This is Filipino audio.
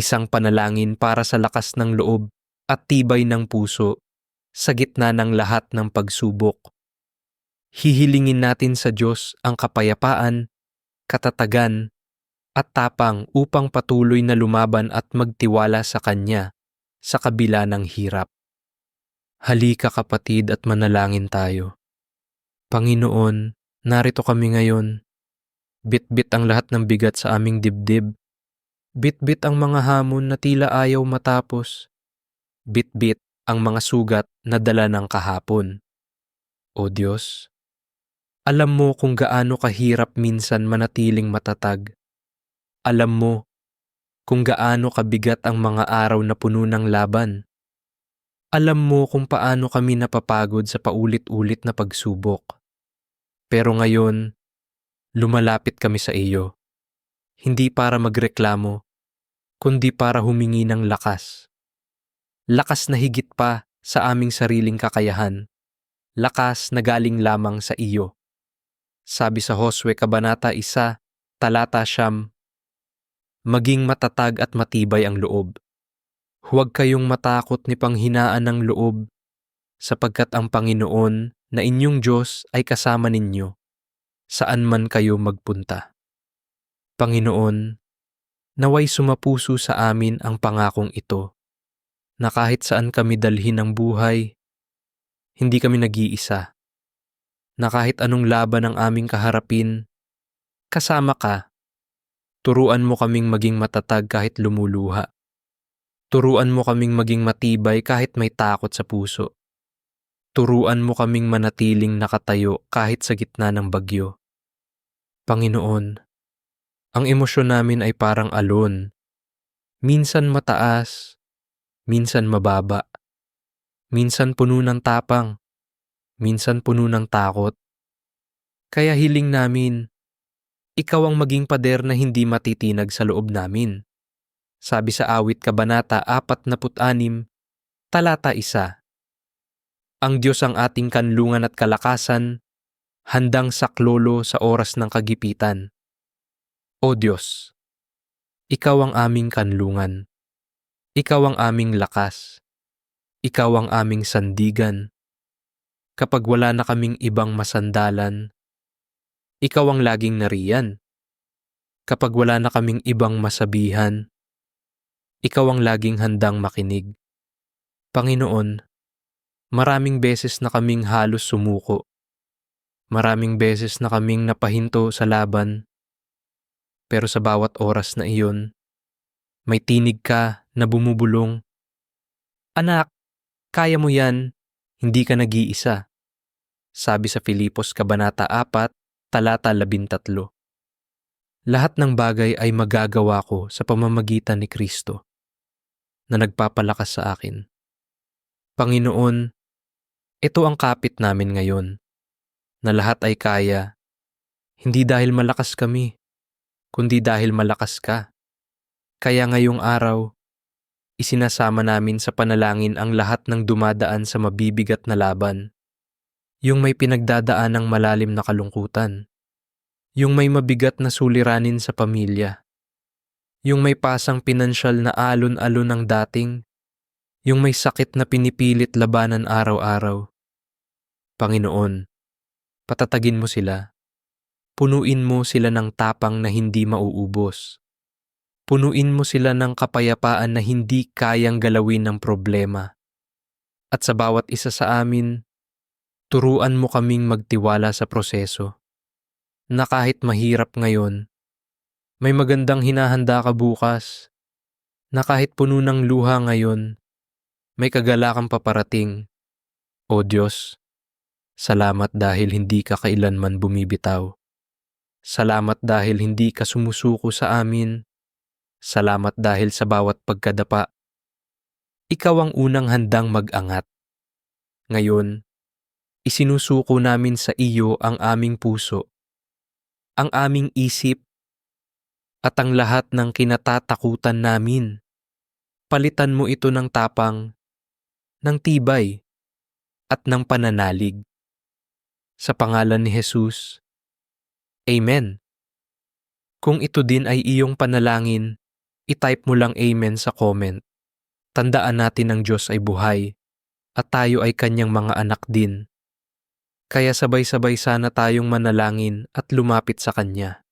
Isang panalangin para sa lakas ng loob at tibay ng puso sa gitna ng lahat ng pagsubok. Hihilingin natin sa Diyos ang kapayapaan, katatagan, at tapang upang patuloy na lumaban at magtiwala sa Kanya sa kabila ng hirap. Halika kapatid at manalangin tayo. Panginoon, narito kami ngayon. Bit-bit ang lahat ng bigat sa aming dibdib. Bit-bit ang mga hamon na tila ayaw matapos. Bit-bit ang mga sugat na dala ng kahapon. O Diyos, alam mo kung gaano kahirap minsan manatiling matatag. Alam mo kung gaano kabigat ang mga araw na puno ng laban. Alam mo kung paano kami napapagod sa paulit-ulit na pagsubok. Pero ngayon, lumalapit kami sa iyo. Hindi para magreklamo, kundi para humingi ng lakas. Lakas na higit pa sa aming sariling kakayahan. Lakas na galing lamang sa iyo. Sabi sa Josue Kabanata 1, Talata Siyam, Maging matatag at matibay ang loob Huwag kayong matakot ni panghinaan ng loob, sapagkat ang Panginoon na inyong Diyos ay kasama ninyo, saan man kayo magpunta. Panginoon, naway sumapuso sa amin ang pangakong ito, na kahit saan kami dalhin ng buhay, hindi kami nag-iisa, na kahit anong laban ang aming kaharapin, kasama ka, turuan mo kaming maging matatag kahit lumuluha Turuan mo kaming maging matibay kahit may takot sa puso. Turuan mo kaming manatiling nakatayo kahit sa gitna ng bagyo. Panginoon, ang emosyon namin ay parang alon. Minsan mataas, minsan mababa. Minsan puno ng tapang, minsan puno ng takot. Kaya hiling namin, ikaw ang maging pader na hindi matitinag sa loob namin. Sabi sa awit kabanata 46, talata 1. Ang Diyos ang ating kanlungan at kalakasan, handang saklolo sa oras ng kagipitan. O Diyos, Ikaw ang aming kanlungan. Ikaw ang aming lakas. Ikaw ang aming sandigan. Kapag wala na kaming ibang masandalan, ikaw ang laging nariyan. Kapag wala na kaming ibang masabihan, ikaw ang laging handang makinig. Panginoon, maraming beses na kaming halos sumuko. Maraming beses na kaming napahinto sa laban. Pero sa bawat oras na iyon, may tinig ka na bumubulong. Anak, kaya mo yan, hindi ka nag-iisa. Sabi sa Filipos Kabanata 4, talata 13. Lahat ng bagay ay magagawa ko sa pamamagitan ni Kristo na nagpapalakas sa akin. Panginoon, ito ang kapit namin ngayon, na lahat ay kaya, hindi dahil malakas kami, kundi dahil malakas ka. Kaya ngayong araw, isinasama namin sa panalangin ang lahat ng dumadaan sa mabibigat na laban. Yung may pinagdadaan ng malalim na kalungkutan. Yung may mabigat na suliranin sa pamilya. Yung may pasang pinansyal na alon-alon ng dating. Yung may sakit na pinipilit labanan araw-araw. Panginoon, patatagin mo sila. Punuin mo sila ng tapang na hindi mauubos. Punuin mo sila ng kapayapaan na hindi kayang galawin ng problema. At sa bawat isa sa amin, turuan mo kaming magtiwala sa proseso. Na kahit mahirap ngayon, may magandang hinahanda ka bukas na kahit puno ng luha ngayon, may kagalakang paparating. O Diyos, salamat dahil hindi ka kailanman bumibitaw. Salamat dahil hindi ka sumusuko sa amin. Salamat dahil sa bawat pagkadapa. Ikaw ang unang handang mag-angat. Ngayon, isinusuko namin sa iyo ang aming puso, ang aming isip at ang lahat ng kinatatakutan namin. Palitan mo ito ng tapang, ng tibay, at ng pananalig. Sa pangalan ni Jesus, Amen. Kung ito din ay iyong panalangin, itype mo lang Amen sa comment. Tandaan natin ang Diyos ay buhay at tayo ay kanyang mga anak din. Kaya sabay-sabay sana tayong manalangin at lumapit sa Kanya.